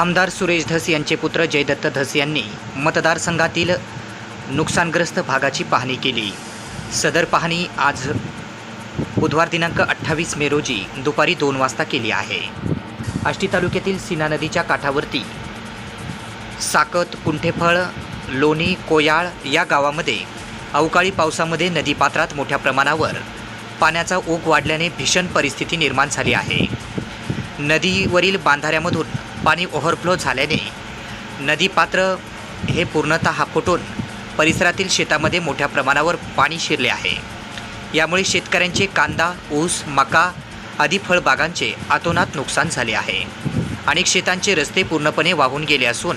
आमदार सुरेश धस यांचे पुत्र जयदत्त धस यांनी मतदारसंघातील नुकसानग्रस्त भागाची पाहणी केली. सदर पाहणी आज बुधवार दिनांक अठ्ठावीस मे रोजी दुपारी दोन वाजता केली आहे. आष्टी तालुक्यातील सीना नदीच्या काठावरती साकत कुंठेफळ लोणी कोयाळ या गावामध्ये अवकाळी पावसामध्ये नदीपात्रात मोठ्या प्रमाणावर पाण्याचा ओघ वाढल्याने भीषण परिस्थिती निर्माण झाली आहे. नदीवरील बांधाऱ्यामधून पाणी ओव्हरफ्लो झाल्याने नदीपात्र हे पूर्णतः फुटून परिसरातील शेतामध्ये मोठ्या प्रमाणावर पाणी शिरले आहे. यामुळे शेतकऱ्यांचे कांदा ऊस मका आदी फळबागांचे आतोनात नुकसान झाले आहे. अनेक शेतांचे रस्ते पूर्णपणे वाहून गेले असून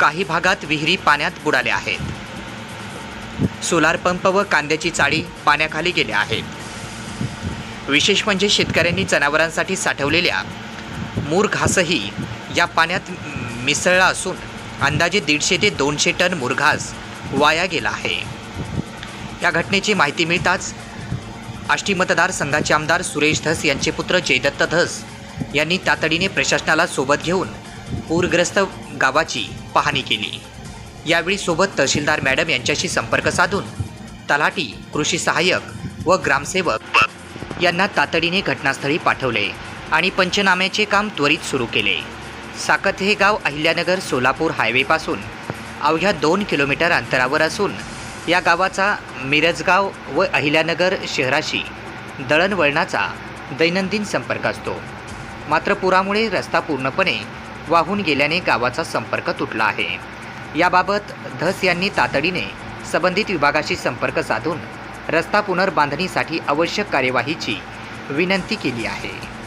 काही भागात विहिरी पाण्यात बुडाले आहेत. सोलार पंप व कांद्याची चाळी पाण्याखाली गेल्या आहेत. विशेष म्हणजे शेतकऱ्यांनी जनावरांसाठी साठवलेल्या मूर घासही या पाण्यात मिसळला असून अंदाजे दीडशे ते दोनशे टन मुरघास वाया गेला आहे. या घटनेची माहिती मिळताच आष्टी मतदारसंघाचे आमदार सुरेश धस यांचे पुत्र जयदत्त धस यांनी तातडीने प्रशासनाला सोबत घेऊन पूरग्रस्त गावाची पाहणी केली. यावेळी सोबत तहसीलदार मॅडम यांच्याशी संपर्क साधून तलाठी कृषी सहाय्यक व ग्रामसेवक यांना तातडीने घटनास्थळी पाठवले. आणि पंचनाम्याचे काम त्वरित सुरू केले. साकत हे गाव अहिल्यानगर सोलापूर हायवेपासून अवघ्या दोन किलोमीटर अंतरावर असून या गावाचा मिरजगाव व अहिल्यानगर शहराशी दळणवळणाचा दैनंदिन संपर्क असतो. मात्र पुरामुळे रस्ता पूर्णपणे वाहून गेल्याने गावाचा संपर्क तुटला आहे. याबाबत धस यांनी तातडीने संबंधित विभागाशी संपर्क साधून रस्ता पुनर्बांधणीसाठी आवश्यक कार्यवाहीची विनंती केली आहे.